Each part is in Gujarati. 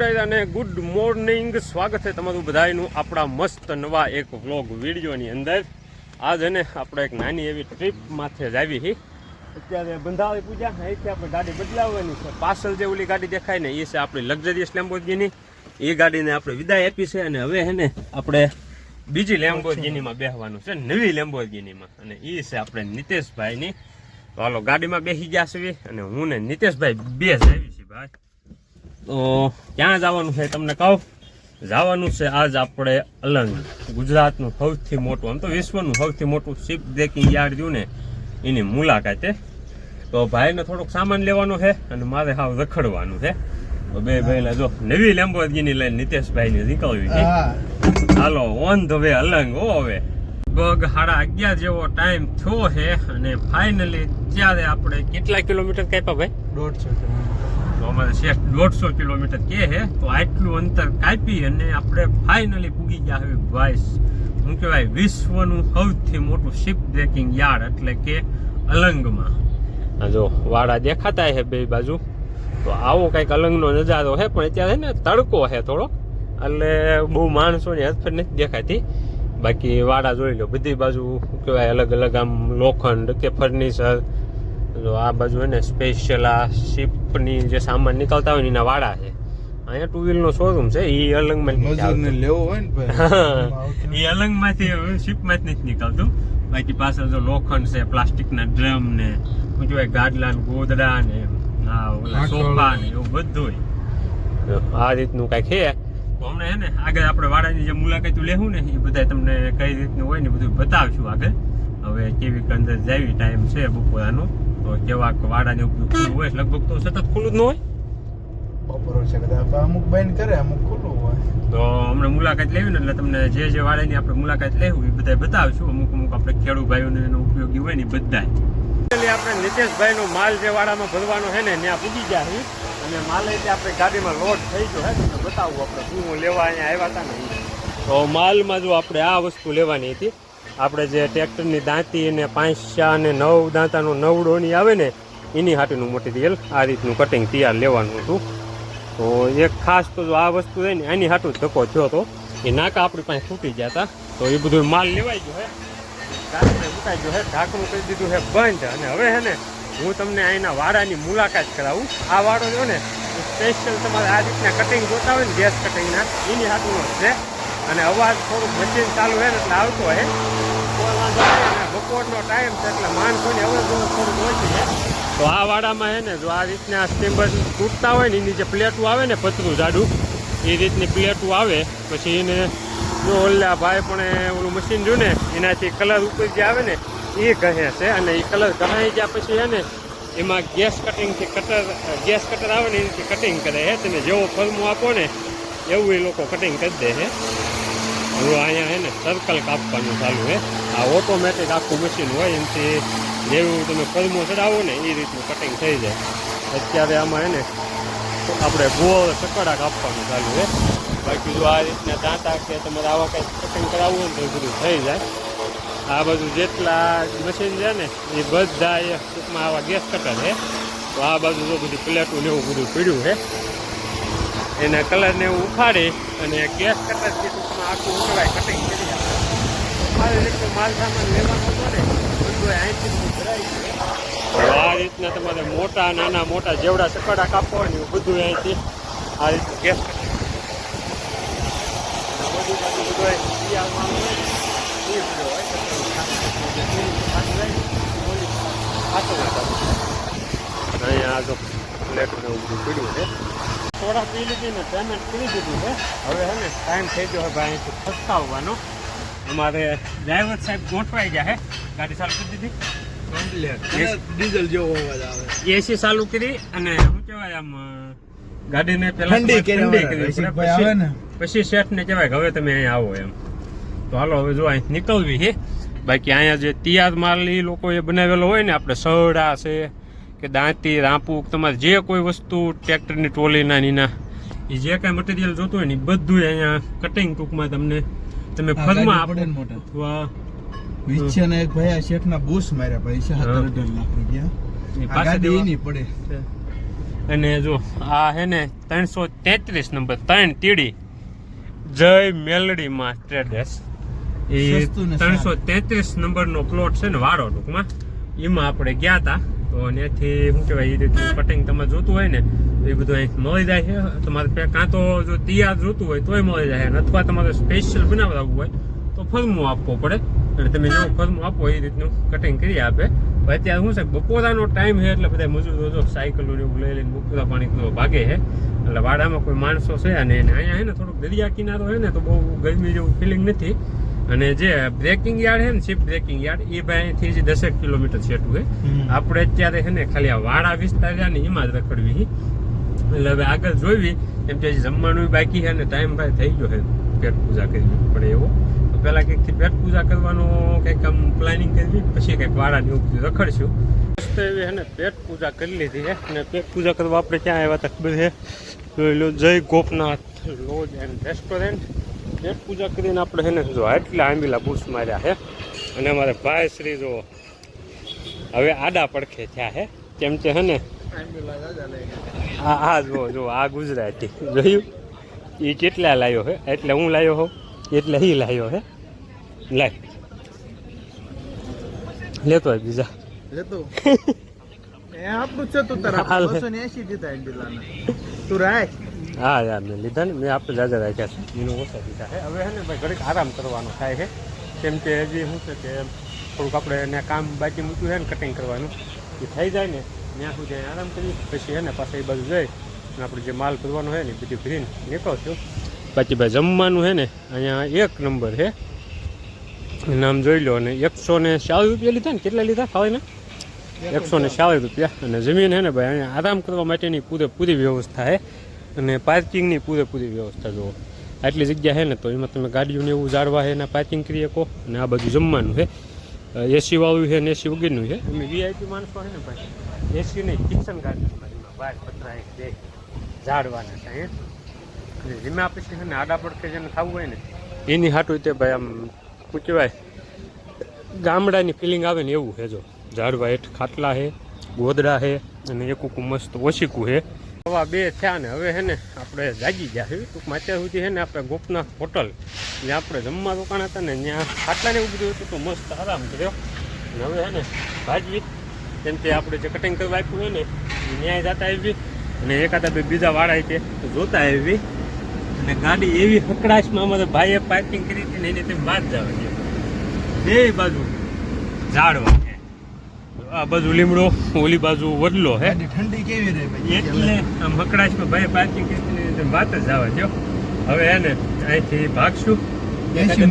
અને ગુડ મોર્નિંગ સ્વાગત છે તમારું બધાનું આપણા મસ્ત નવા એક વ્લોગ વિડીયોની અંદર. આજ એને આપણે એક નાની એવી ટ્રીપ માથે જ આવી હી. અત્યારે બંધાવી પૂજા અહીંથી આપણે ગાડી બદલાવવાની છે. પાછળ જે ઓલી ગાડી દેખાય ને, એ છે આપણી લક્ઝરિયસ લેમ્બોર્ગિની એ ગાડીને આપણે વિદાય આપી છે અને હવે હે ને આપણે બીજી લેમ્બોર્ગિનીમાં બેસવાનું છે, નવી લેમ્બોર્ગિનીમાં અને એ છે આપણે નીતેશભાઈની. હાલો ગાડીમાં બેસી ગયા છે અને હું ને નિતેશભાઈ બે જ આવી છીએ ભાઈ. તો ક્યાં જવાનું છે તમને કહું? જવાનું છે આજ આપણે અલંગ ગુજરાતનું સૌથી મોટું આમ તો વિશ્વનું સૌથી મોટું શિપ બ્રેકિંગ યાર્ડ જોયું ને એની મુલાકાતે. તો ભાઈને થોડોક સામાન લેવાનો છે અને મારે હાવ રખડવાનું છે. તો બે ભાઈ જો નવી લેમ્બોર્ગિની લઈને નિતેશભાઈને નીકળવી છે. હાલો ઓન ધ વે અલંગ ઓ હવે. બગ સાડા અગિયાર જેવો ટાઈમ થયો છે અને ફાઇનલી ત્યારે આપણે કેટલા કિલોમીટર કાપ્યા ભાઈ? દોઢસો તો અમારે શેઠ દોઢસો કિલોમીટર કે છે. તો આટલું અંતર કાપી અને આપણે ફાઇનલી પૂગી ગયા હવે ભાઈ શું કહેવાય વિશ્વનું સૌથી મોટું શિપ બ્રેકિંગ યાર્ડ એટલે કે અલંગમાં. આ જો વાડા દેખાતા છે બે બાજુ. તો આવો કંઈક અલંગનો નજારો છે પણ અત્યારે છે ને તડકો છે થોડો. એટલે બહુ માણસોની હદફેર નથી દેખાતી. બાકી વાડા જોઈ લો બધી બાજુ કહેવાય અલગ અલગ આમ લોખંડ કે ફર્નિચર જો આ બાજુ હોય ને સ્પેશિયલ આ શિપની જે સામાન નીકળતા હોય ને એના વાડા છે. અહીંયા ટુ વ્હીલ નો શોરૂમ છે એ અલંગમાં ને. લેવો હોય ને એ અલંગમાંથી શિપમાં માંથી નથી નીકળતું. બાકી પાછળ જો લોખંડ છે પ્લાસ્ટિકના ડ્રમ ને શું કહેવાય ગાડલા ને ગોદડા ને આ ઓલા સોફા ને એવું બધું આ રીતનું કાંઈક છે. હમણાં હે ને આગળ આપણે વાડાની જે મુલાકાત લેવું ને એ બધા તમને કઈ રીતનું હોય ને બધું બતાવશું આગળ. હવે કેવી અંદર જાવી ટાઈમ છે બપોરાનો તો કેવા વાડાને ઉપયોગ ખુલ્લું હોય લગભગ તો સતત ખુલ્લું જ ન હોય. બપોરો છે કદાચ અમુક બેન કરે અમુક ખુલ્લું હોય. તો હમણાં મુલાકાત લેવી ને એટલે તમને જે જે વાડાની આપણે મુલાકાત લેવું એ બધા બતાવશું. અમુક અમુક આપણે ખેડૂત ભાઈઓને એનો ઉપયોગી હોય ને એ બધા આપણે નિતેશભાઈનો માલ જે વાડામાં ભરવાનો છે ને ત્યાં પૂગી ગયા અને માલ એટલે આપણે ગાડીમાં લોડ થઈ ગયો હે તમને બતાવું આપણે શું લેવા અહીંયા આવ્યા હતા ને તો માલમાં જો આપણે આ વસ્તુ લેવાની હતી આપણે જે ટ્રેક્ટરની દાંતી અને પાંચસા અને નવ દાંતાનો નવડોની આવે ને એની હાટીનું મટીરિયલ આ રીતનું કટિંગ તૈયાર લેવાનું હતું. તો એક ખાસ તો જો આ વસ્તુ છે ને એની હાટું જ ધક્કો થયો હતો. એ નાકા આપણી પાસે ફૂટી ગયા હતા. તો એ બધું માલ લેવાઈ ગયો હે. ગાડીને મુકાઈ ગયો હે ઢાંકણું કરી દીધું હે બંધ. અને હવે હે ને હું તમને અહીંના વાડાની મુલાકાત કરાવું. આ વાડો જો ને સ્પેશિયલ તમારે આ રીતના કટિંગ જોતા હોય ને ગેસ કટિંગના એની હાટુનો છે. અને અવાજ થોડુંક મશીન ચાલુ હોય ને, એટલે આવતો હોય. કોઈ વાંધો નહીં, અને બપોરનો ટાઈમ છે, એટલે માણસોની અવર જવર થોડુંક ઓછી છે. તો આ વાડામાં છે ને, જો આ રીતના સ્ટીમ્બર તૂટતા હોય ને, એની જે પ્લેટું આવે ને, પતરું જાડું, એ રીતની પ્લેટું આવે, પછી એને જો ઓલા ભાઈ પણ ઓલું મશીન જો ને, એનાથી કલર ઉપર જે આવે ને એ કહે છે અને એ કલર કઢાઈ ગયા પછી છે એમાં ગેસ કટિંગથી કટર ગેસ કટર આવે ને એનાથી કટિંગ કરે છે તમે જેવો ફર્મો આપો ને, એવું એ લોકો કટિંગ કરી દે છે હવે અહીંયા છે ને સર્કલ કાપવાનું ચાલુ છે આ ઓટોમેટિક આખું મશીન હોય એનાથી જેવું તમે ફર્મો ચડાવો ને, એ રીતનું કટિંગ થઈ જાય. અત્યારે આમાં ને, આપણે ગોળ ચકડા કાપવાનું ચાલુ છે બાકી જો આ રીતના દાંતા કે તમારે આવા કંઈક કટિંગ કરાવવું હોય ને તો એ બધું થઈ જાય. આ બધું જેટલા મશીન છે ને, એ બધા એ ટૂંકમાં આવા ગેસ કટર છે. તો આ બાજુ તો બધું પ્લેટું ને એવું બધું પીડ્યું છે, એના કલરને એવું ઉખાડી અને ગેસ કટરથી ટૂંકમાં આખું ઉકળાય કટિંગ કરી મારે રીતે માલ સામાન લેવાનો હતો ને, બધું આ રીતના તમારે મોટા, નાના, મોટા જેવડા ચકડા કાપવા ને બધું અહીંથી આ રીતે ગેસ કટિંગ બધું બાજુ બધું અહીં શિયાળમાં આવે ને, એ બધું હોય. ખાતું હોય ને, ઓલી ખાતું ના ખાતું. અહીંયા આ તો પ્લેટને બધું પીડ્યું છે થોડા પી લીધી ને પેમેન્ટ કરી દીધું છે હવે હે ને ટાઈમ થઈ ગયો હવે અહીંથી ફસકાવવાનો અમારે ડ્રાઈવર સાહેબ ગોઠવાઈ ગયા છે ગાડી ચાલુ કરી દીધી Yes. ડીઝલ જેવો અવાજ આવે એસી ચાલુ કરી અને શું કહેવાય આમ ગાડીને પેલા ઠંડી કરી આવે ને. પછી શેઠને કહેવાય હવે તમે અહીંયા આવો એમ તો હાલો હવે જો અહીં નીકળવી છે બાકી અહીંયા જે તૈયાર માલ એ લોકોએ બનાવેલો હોય ને આપણે સવડા છે કે દાંતી રાંપુ તમારે જે કોઈ વસ્તુ ટ્રેક્ટરની ટ્રોલીના નીના એ જે કાંઈ મટીરિયલ જોતું હોય ને એ બધું અહીંયા કટિંગ ટૂંકમાં તમને તમે ફરમાં ગાડી આપો પડે ને મોટા. અથવા એક ભાઈ આ શેઠના બૂસ માર્યા ભાઈ છે હાથ અઢાર લાખ રૂપિયા. આ ગાડી એની પડે. અને જો આ હે ને ત્રણસો તેત્રીસ નંબર ત્રણ તીડી જય મેલડીમાં ટ્રેડર્સ એ ત્રણસો તેત્રીસ નંબરનો પ્લોટ છે ને વાળો ટૂંકમાં. એમાં આપણે ગયા હતા તો ત્યાંથી શું કહેવાય એ રીતનું કટિંગ તમારે જોતું હોય ને એ બધું અહીં મળી જાય છે. તમારે કાં તો જો તૈયાર જોતું હોય તોય મળી જાય અને અથવા તમારે સ્પેશિયલ બનાવડાવવું હોય તો ફરમું આપવો પડે. અને તમે જો ફર્મો આપો એ રીતનું કટિંગ કરી આપે. અત્યારે શું છે બપોરાનો ટાઈમ છે એટલે બધા મજૂરો જો સાયકલો એવું લઈ લઈને બપોરા પાણી ભાગે છે. એટલે વાડામાં કોઈ માણસો છે અને એને અહીંયા છે ને થોડુંક દરિયા કિનારો છે ને તો બહુ ગરમી જેવું ફિલિંગ નથી. અને જે બ્રેકિંગ યાર્ડ છે ને શિપ બ્રેકિંગ યાર્ડ એ ભાઈથી જ દસેક કિલોમીટર છેટું છે આપણે અત્યારે છે ને ખાલી આ વાડા વિસ્તાર છે ને એમાં જ રખડવી. એટલે હવે આગળ જોઈવી એમ કે જમવાનું બાકી છે ને ટાઈમ ભાઈ થઈ ગયો છે પેટ પૂજા કરવી પડે એવો. તો પહેલા કંઈકથી પેટ પૂજા કરવાનો કંઈક આમ પ્લાનિંગ કરવી પછી કંઈક વાળાની ઉપર રખડશું. મસ્ત એવી છે ને પેટ પૂજા કરી લીધી છે અને પેટ પૂજા કરવા આપણે ક્યાં આવ્યા હતા ખબર છે જોઈ લો Jai Gopnath. Lodge and restaurant પેટ પૂજા કરીને આપણે એને જો આટલા આંબીલા બુશ માર્યા છે. અને અમારે ભાઈ શ્રી જો હવે આડા પડખે થયા છે. કેમ કે છે ને આ જો જો આ ગુજરાતી. જોયું? એ કેટલા લાવ્યો છે? એટલે હું લાવ્યો હો એટલે એ લાવ્યો હે લાય. લેતો હોય બીજા. લેતો. આપણું છે તું તારા. બસો ને એસી દીધા તું રાય. હા યાર મેં લીધા ને, મેં આપણે જાજા રાખ્યા છે. એનું ઓછા લીધા છે. હવે છે ને ભાઈ ઘડીક આરામ કરવાનો થાય છે. કેમ કે હજી શું છે કે થોડુંક આપણે એને કામ બાકી મૂક્યું છે ને કટિંગ કરવાનું, એ થઈ જાય ને, ત્યાં સુધી આરામ કરી પછી છે ને પાછા એ બાજુ જઈ અને આપણે જે માલ કરવાનો હોય ને બધી ભરીને નીકળશું બાકી ભાઈ જમવાનું છે ને, અહીંયા એક નંબર છે. નામ જોઈ લો અને એકસો ને ચાલીસ રૂપિયા લીધા ને, કેટલા લીધા ખાવાને? એકસો ને ચાલીસ રૂપિયા. અને જમીન છે ને ભાઈ, અહીંયા આરામ કરવા માટેની પૂરેપૂરી વ્યવસ્થા છે. અને પાર્કિંગની પૂરેપૂરી વ્યવસ્થા જુઓ. આટલી જગ્યા છે ને તો એમાં તમે ગાડીઓને એવું જાળવા છે એના પાર્કિંગ કરી શકો અને આ બધું જમવાનું છે. એસી વાળું છે ને એસી વગરનું છે. અમે વીઆઈપી માણસો છે ને ભાઈ એસી નહીં કિચન ગાર્ડનમાં એમાં બહાર પતરા એક, બે ઝાડવાના છે, હે? અને ધીમા પછી છે ને આડા પડકે જેને ખાવું હોય ને, એની હાટું તે ભાઈ આમ શું કહેવાય, ગામડાની ફિલિંગ આવે ને એવું છે જો. ઝાડવા હેઠ ખાટલા છે, ગોદડા છે અને એક ઉકું મસ્ત ઓશીકું છે. હવા બે થયા ને હવે છે ને આપણે જાગી ગયા છે ટૂંકમાં અત્યાર સુધી છે ને આપણે ગોપનાથ હોટલ જ્યાં આપણે જમવા રોકાણ હતા ને ત્યાં ખાટલાને એવું બધું હતું તો મસ્ત આરામ કર્યો. અને હવે છે ને ભાજી, કેમ કે આપણે જે કટિંગ કરવા આપ્યું હોય ને ન્યાય જતા આવી. અને એકાદા બે બીજા વાળા છે તો જોતા આવી. અને ગાડી એવી હકડાશમાં અમારે ભાઈએ પાર્કિંગ કરી હતી ને એની તેમ બાદ જવા બે બાજુ ઝાડવા. આ બાજુ લીમડો ઓલી બાજુ વડલો હે. ઠંડી કેવી રહે ભાઈ? એટલે આમ હકડાશમાં ભાઈ પાર્કિંગ તેમ વાત જ આવે જો. હવે હે ને અહીંથી ભાગશું.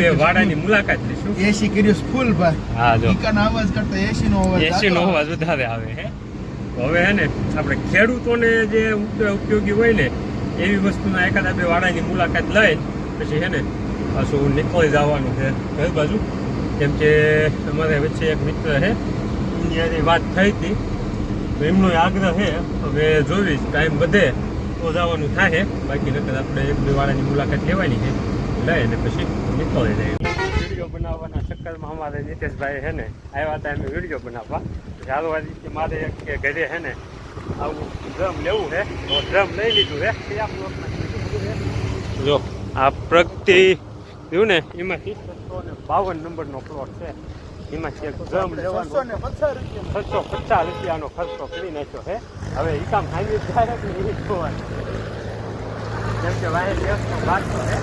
બે વાડાની મુલાકાત લઈશું. એસી કર્યું ફૂલ ભાઈ. હા જો. ઈકાનો અવાજ કરતા એસી નો અવાજ એસી નો અવાજ વધારે આવે હે. હવે હે ને આપણે ખેડૂતોને જે ઉપયોગી હોય ને એવી વસ્તુના એકાદા બે વાડાની મુલાકાત લઈ પછી હે ને પાછું નીકળી જવાનું છે. ઘર બાજુ? કેમ કે અમારે વચ્ચે એક મિત્ર છે એની વાત થઈ હતી. એમનો આગ્રહ છે, હવે જોઈશ ટાઈમ વધે તો જવાનું થાય. બાકી નકર આપણે એક બે વાળાની મુલાકાત લેવાની છે. લઈ અને પછી નીકળી જાય વીડિયો બનાવવાના ચક્કરમાં અમારે નીતેશભાઈ છે ને, આવ્યા હતા એમ વીડિયો બનાવવા. કે મારે એક ઘરે છે ને, આવું ડ્રમ લેવું છે. તો ડ્રમ લઈ લીધું છે. એ આ પ્લોટમાં બીજું બધું છે. જો, આ પ્રગતિ જોયું ને, એમાંથી ને બાવન નંબરનો પ્લોટ છે. એમાંથી છે ડ્રમ લેવાનો. છસો પચાસ રૂપિયાનો ખર્ચો કરી નાખ્યો છે હવે એ કામ ખાઈ ત્યારે એ જોવાનું જેમ કે વાહે દિવસનો બારસો છે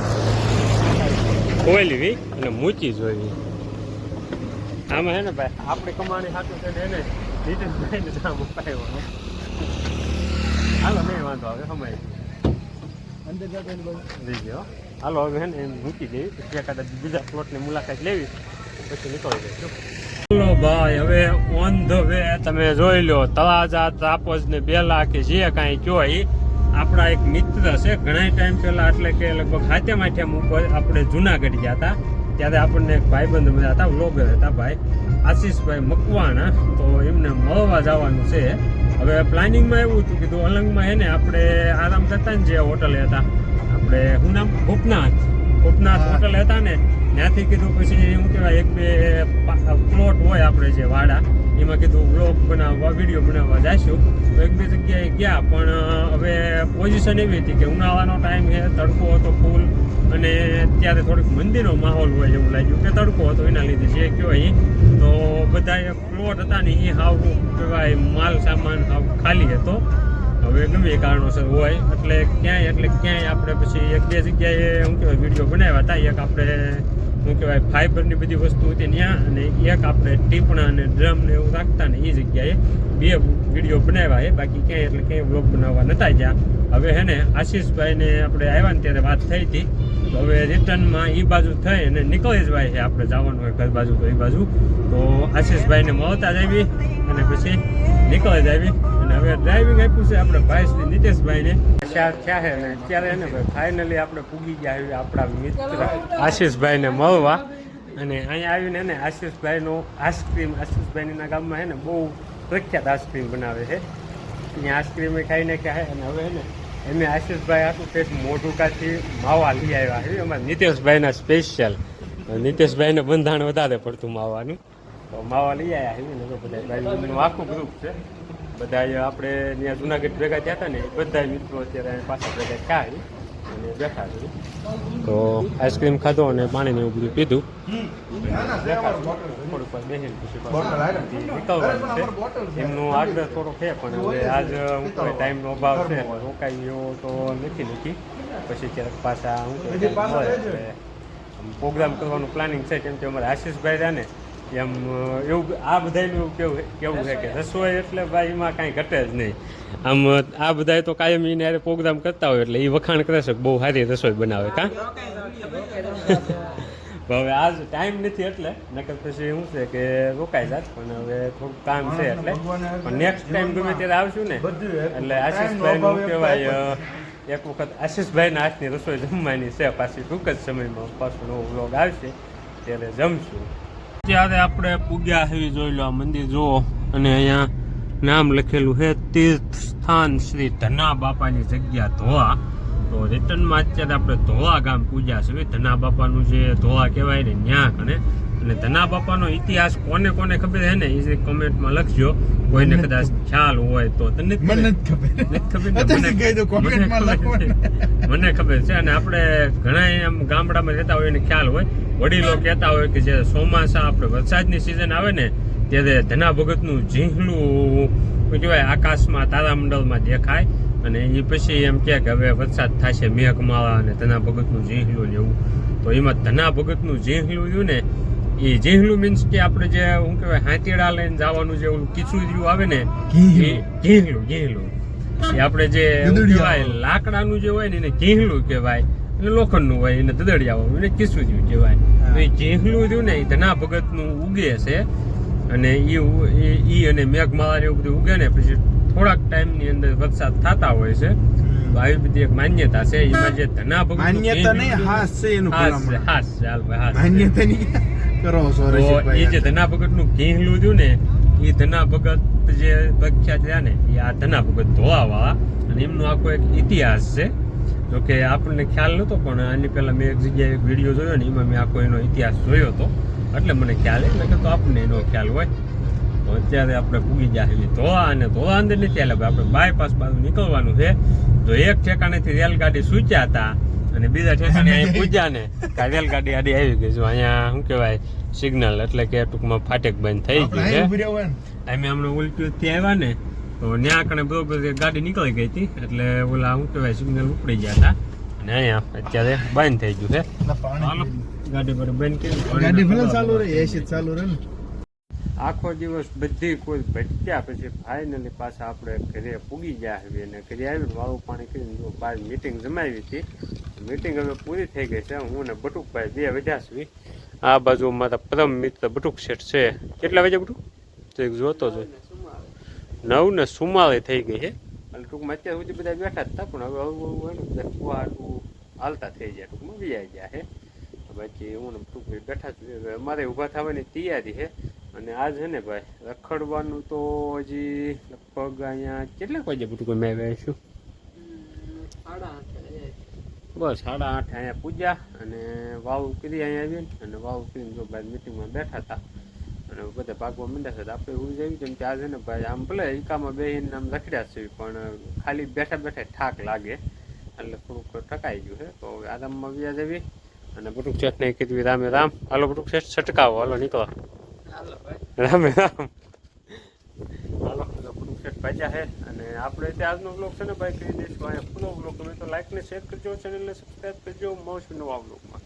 ખોઈ અને મૂકી જોઈ. આમાં હે ને ભાઈ આપણી કમાણી સાચું છે ને એને નીતિશભાઈને જામ અપાયો હાલો નહીં વાંધો આવે સમય અંદર ગયો હાલો હવે હે ને એમ મૂકી દેવી. પછી એકાદા બીજા પ્લોટની મુલાકાત લેવી. પછી નીકળી જઈશું ભાઈ હવે ઓન ધ વે તમે જોઈ લો તળાજા તાપજ ને બેલા કે જે કાંઈ કયો એ આપણા એક મિત્ર છે ઘણા ટાઈમ પહેલા એટલે કે લગભગ હાથે માઠેમ ઉપર આપણે જુનાગઢ ગયા હતા. ત્યારે આપણને એક ભાઈબંધ મળ્યા હતા વ્લોગર હતા ભાઈ આશીષભાઈ મકવાણા. તો એમને મળવા જવાનું છે. હવે પ્લાનિંગમાં એવું હતું કીધું અલંગમાં હે ને આપણે આરામ કરતા ને જે હોટલે હતા. આપણે શું નામ? ભૂપનાથ ભૂપનાથ હોટલ હતા ને ત્યાંથી કીધું પછી શું કહેવાય, એક બે પ્લોટ હોય આપણે જે વાડા, એમાં કીધું બ્લોગ બનાવવા વીડિયો બનાવવા જઈશું. તો એક બે જગ્યાએ ગયા, પણ હવે પોઝિશન એવી હતી કે ઉનાળાનો ટાઈમ છે, તડકો હતો ફૂલ અને ત્યારે થોડીક મંદિરનો માહોલ હોય એવું લાગ્યું કે તડકો હતો, એના લીધે જે કહેવાય એ. તો બધા પ્લોટ હતા ને એ હાવ કહેવાય માલ સામાન હાવ ખાલી હતો. હવે ગમે કારણોસર હોય, એટલે ક્યાંય એટલે ક્યાંય આપણે પછી એક બે જગ્યાએ શું કહેવાય વીડિયો બનાવ્યા હતા. એક આપણે શું કહેવાય ફાઈબરની બધી વસ્તુ હતી ત્યાં અને એક આપણે ટીપણા અને ડ્રમ ને એવું રાખતા ને એ જગ્યાએ બે વીડિયો બનાવ્યા છે. બાકી ક્યાંય એટલે ક્યાંય બ્લોગ બનાવવા નતા જ્યાં. હવે હે ને આશીષભાઈને આપણે આવ્યા ને ત્યારે વાત થઈ હતી. તો હવે રિટર્નમાં એ બાજુ થઈ અને નીકળી જવાય છે આપણે જવાનું હોય ઘર બાજુ તો એ બાજુ. તો આશીષભાઈને મળતા જ આવી અને પછી નીકળી જ આવી. હવે ડ્રાઇવિંગ આપ્યું છે આપણે ભાઈ નીતેશભાઈને. ચાર છે અને અત્યારે એને ફાઇનલી આપણે પૂગી ગયા આવી આપણા મિત્ર આશીષભાઈને મળવા. અને અહીંયા આવીને એને આશીષભાઈનો આઈસ્ક્રીમ, આશીષભાઈના ગામમાં છે ને, બહુ પ્રખ્યાત આઈસ્ક્રીમ બનાવે છે. અહીંયા આઈસ્ક્રીમ ખાઈને છે અને હવે ને એમે આશીષભાઈ આખું તે મોઢું કાઢી માવા લઈ આવ્યા છે. અમારા નીતેશભાઈના સ્પેશિયલ નીતેશભાઈને બંધાણ વધારે પડતું માવાનું. તો માવા લઈ આવ્યા છે. ને બધા આખું ગ્રુપ છે. બધા આપણે ત્યાં જુનાગઢ ભેગા થયા હતા ને બધા મિત્રો અત્યારે પાછા ભેગા થયા અને બેઠા છે. તો આઈસ્ક્રીમ ખાધો અને પાણીને એવું બધું પીધું. થોડુંક બેસીને પછી? નીકળવાનું છે. એમનું આગ્રહ થોડો છે પણ હવે આજ હું ટાઈમનો અભાવ છે રોકાઈ રોકાય એવો તો નથી નથી પછી ક્યારેક પાછા હું પ્રોગ્રામ કરવાનું પ્લાનિંગ છે કેમ કે અમારે આશીષભાઈ રહ્યા ને એમ એવું આ બધાનું એવું કેવું કેવું છે કે રસોઈ. એટલે ભાઈ એમાં કાંઈ ઘટે જ નહીં. આમ આ બધા તો કાયમ એને યારે પ્રોગ્રામ કરતા હોય એટલે એ વખાણ કરે છે બહુ સારી રસોઈ બનાવે કાં? હવે આજ ટાઈમ નથી એટલે નકર પછી શું છે કે રોકાઈ જાત પણ હવે થોડુંક કામ છે એટલે. પણ નેક્સ્ટ ટાઈમ ગમે ત્યારે આવશું ને એટલે આશીષભાઈ નું કહેવાય એક વખત આશીષભાઈના હાથની રસોઈ જમવાની છે પાછી ટૂંક જ સમયમાં પાછો નવો વ્લોગ આવશે ત્યારે જમશું. ત્યારે આપણે પૂગ્યા હેવી જોઈ લો આ મંદિર, જુઓ. અને અહીંયા નામ લખેલું છે તીર્થ સ્થાન શ્રી ધના બાપાની જગ્યા ધોળા તો રિટર્નમાં અત્યારે આપણે ધોળા ગામ પૂજ્યા છે. ધના બાપાનું જે ધોળા કહેવાય ને ન્યા કને અને ધના બાપાનો ઇતિહાસ કોને કોને ખબર છે ને એ કોમેન્ટમાં લખજો. કોઈને કદાચ ખ્યાલ હોય તો તને મને મને- ખબર. છે. અને આપણે ઘણા એમ ગામડામાં રહેતા હોય એને ખ્યાલ હોય. વડીલો કહેતા હોય કે જે ચોમાસા આપણે વરસાદની સિઝન આવે ને ત્યારે ધના ભગતનું ઝીંહલું કહેવાય આકાશમાં તારામંડળમાં દેખાય. અને એ પછી એમ કે હવે વરસાદ થશે મેઘમાળા અને ધના ભગતનું ઝીંહલું લેવું. તો એમાં ધના ભગતનું ઝીંહલું રહ્યું ને એ ઝીંહલું મીન્સ કે આપણે જે શું કહેવાય હાથીડા લઈને જવાનું જે ઓલું કિચુરિયું આવે ને. એ ઘીંહલું ઘીંહલું એ આપણે જે કહેવાય લાકડાનું જે હોય ને એને ઘીંહલું કહેવાય. એટલે લોખંડનું હોય એને દદડિયા હોય એને કિસુદ્યું કહેવાય. તો એ ઘીંહલું રહ્યું ને એ ધના ભગતનું ઉગે છે. અને એ એ- ઈ અને મેઘમાળા એવું બધું ઉગે ને પછી થોડાક ટાઈમની અંદર વરસાદ થતા હોય છે. તો આવી બધી એક માન્યતા છે એમાં જે ધના ભગત માન્યતા નહીં હાસ છે એનું હાસ છે હાસ છે હાલ ભાઈ હાસ માન્યતા નહીં. કરો છો એ જે ધના ભગતનું ઘીંહલું રહ્યું ને એ ધના ભગત જે પ્રખ્યાત થયા ને એ આ ધના ભગત ધોવાવાળા અને એમનો આખો એક ઇતિહાસ છે. જો કે આપણને ખ્યાલ નહોતો પણ આની પહેલાં મેં એક જગ્યાએ એક વીડિયો જોયો ને એમાં મેં આખો એનો ઇતિહાસ જોયો હતો. એટલે મને ખ્યાલ એટલે કે તો આપણને એનો ખ્યાલ હોય. તો અત્યારે આપણે પૂગી જાહેલી ધોળા અને ધોળા અંદર નથી એટલે આપણે બાયપાસ બાજુ નીકળવાનું છે. તો એક ઠેકાણેથી રેલગાડી સૂચ્યા હતા અને બીજા ઠેકાણે અહીં પૂજ્યા ને રેલગાડી આડી આવી ગઈ જો અહીંયા શું કહેવાય સિગ્નલ એટલે કે ટૂંકમાં ફાટેક બંધ થઈ ગયું છે. અમે હમણાં ઉલટ્યું ત્યાં આવ્યા ને તો ત્યાં કણે બરોબર ગાડી નીકળી ગઈ હતી. એટલે ઓલા શું કહેવાય સિગ્નલ ઉપડી ગયા હતા. અને અહીંયા અત્યારે બંધ થઈ ગયું છે. હાલો. ગાડી પર બંધ કરી. ગાડી ભલે ચાલુ રહે એસી ચાલુ રહે ને. આખો દિવસ બધી કોઈ ભટક્યા પછી ફાઇનલી પાછા આપણે ઘરે પૂગી ગયા હવે અને ઘરે આવીને વાળું પાણી કરીને બહાર મિટિંગ જમાવી હતી. મિટિંગ હવે પૂરી થઈ ગઈ છે. હું ને બટુકભાઈ બે વધ્યા છું આ બાજુ મારા પરમ મિત્ર બટુક શેઠ છે. કેટલા વાગે બટુક? એક જોતો છે નવ ને સુમારે થઈ ગઈ છે. અને ટૂંકમાં અત્યાર સુધી બધા બેઠા હતા, પણ હવે હવે બધા કુવાડું હાલતા થઈ જાય ટૂંકમાં વિયાઈ ગયા છે. બાકી હું ને ટૂંક બેઠા હવે અમારે ઊભા થવાની તૈયારી છે. અને આ છે ને ભાઈ, રખડવાનું તો હજી લગભગ અહીંયા કેટલાક વાગે બધું કોઈ મેં આવીશું બસ સાડા આઠે અહીંયા પૂજ્યા અને વાવ ઉકરી અહીંયા આવીને અને વાવ કરીને જો ભાઈ મિટિંગમાં બેઠા હતા, અને બધા ભાગવા માંડ્યા છે આપણે એવું જેવી કેમ કે આ છે ને ભાઈ, આમ ભલે એકામાં બેહીને આમ રખડ્યા છે, પણ ખાલી બેઠા બેઠા થાક લાગે, એટલે થોડુંક ટકાઈ ગયું છે. તો આરામમાં વ્યા જવી અને બટુક શેઠને કીધું, રામે રામ, હાલો બટુક શેઠ, છટકાવો, હાલો નીકળો. રામે રામ હાલો બટુક શેઠ ભાજ્યા છે અને આપણે ત્યાં આજનો બ્લોગ છે ને ભાઈ કરી દઈશું. અહીંયા પૂરો બ્લોગ ગમે તો લાઈક ને શેર કરજો ચેનલને સબસ્ક્રાઈબ કરજો. મળશું નવા બ્લોગમાં